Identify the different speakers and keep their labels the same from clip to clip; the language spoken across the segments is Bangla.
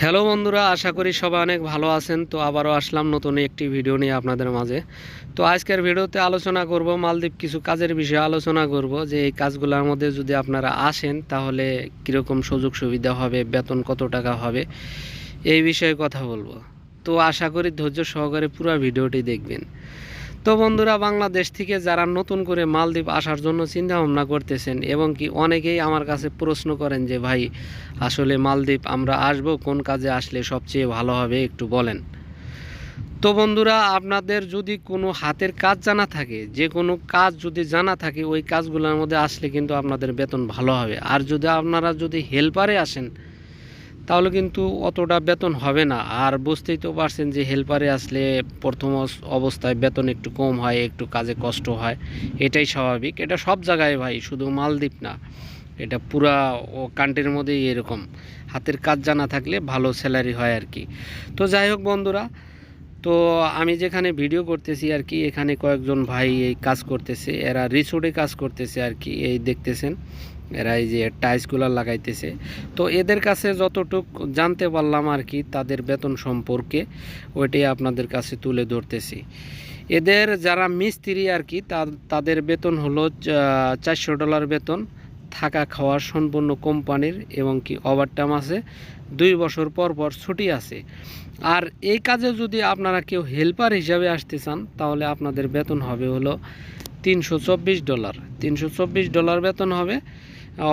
Speaker 1: হ্যালো বন্ধুরা, আশা করি সবাই অনেক ভালো আছেন। তো আবারও আসলাম নতুন একটি ভিডিও নিয়ে আপনাদের মাঝে। তো আজকের ভিডিওতে আলোচনা করব, মালদ্বীপ কিছু কাজের বিষয়ে আলোচনা করব। যে এই কাজগুলোর মধ্যে যদি আপনারা আসেন, তাহলে কীরকম সুযোগ সুবিধা হবে, বেতন কত টাকা হবে, এই বিষয়ে কথা বলব। তো আশা করি ধৈর্য সহকারে পুরো ভিডিওটি দেখবেন। তো বন্ধুরা, বাংলাদেশ থেকে যারা নতুন করে মালদ্বীপ আসার জন্য চিন্তা ভাবনা করতেছেন এবং কি অনেকেই আমার কাছে প্রশ্ন করেন যে, ভাই, আসলে মালদ্বীপ আমরা আসব? কোন কাজে আসলে সবচেয়ে ভালো হবে? একটু বলেন। তো বন্ধুরা, আপনাদের যদি কোনো হাতের কাজ জানা থাকে, যে কোনো কাজ যদি জানা থাকে, ওই কাজগুলোর মধ্যে আসলে কিন্তু আপনাদের বেতন ভালো হবে। আর যদি আপনারা যদি হেল্পারে আসেন তাহলে কিন্তু অতটা বেতন হবে না। আর বুঝতেই তো পারছেন যে হেল্পারে আসলে প্রথম অবস্থায় বেতন একটু কম হয়, একটু কাজে কষ্ট হয়, এটাই স্বাভাবিক। এটা সব জায়গায় ভাই, শুধু মালদ্বীপ না। এটা পুরা ও কান্ট্রির মধ্যেই এরকম। হাতের কাজ জানা থাকলে ভালো স্যালারি হয় আর কি তো যাই হোক বন্ধুরা, তো আমি যেখানে ভিডিও করতেছি আর কি এখানে কয়েকজন ভাই এই কাজ করতেছে। এরা রিসোর্টে কাজ করতেছে আর কি এই দেখতেছেন। এরা এই যে টাইলসগুলো লাগাইতেছে। তো এদের কাছে যতটুক জানতে পারলাম আর কি, তাদের বেতন সম্পর্কে ওইটাই আপনাদের কাছে তুলে ধরতেছি। এদের যারা মিস্ত্রি আর কি তাদের বেতন হলো চারশো ডলার বেতন, থাকা খাওয়ার সম্পূর্ণ কোম্পানির এবং কি ওভারটাইম আছে, দুই বছর পর পর ছুটি আছে। আর এই কাজে যদি আপনারা কেউ হেল্পার হিসাবে আসতে চান, তাহলে আপনাদের বেতন হবে হলো তিনশো চব্বিশ ডলার তিনশো চব্বিশ ডলার বেতন হবে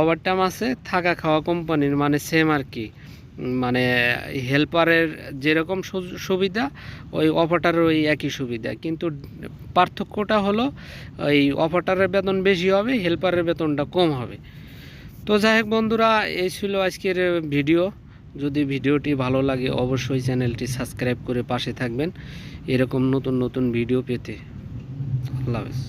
Speaker 1: ওভারটাইম আছে, থাকা খাওয়া কোম্পানির মানে সেম আর কি। মানে হেল্পারের যেরকম সুবিধা, ওই অপারেটারের ওই একই সুবিধা। কিন্তু পার্থক্যটা হলো, ওই অপারেটারের বেতন বেশি হবে হেল্পারের বেতনটা কম হবে। তো যাই হোক বন্ধুরা, এই ছিল আজকের ভিডিও যদি ভিডিওটি ভালো লাগে, অবশ্যই চ্যানেলটি সাবস্ক্রাইব করে পাশে থাকবেন। এরকম নতুন নতুন ভিডিও পেতে। আল্লাহ হাফেজ।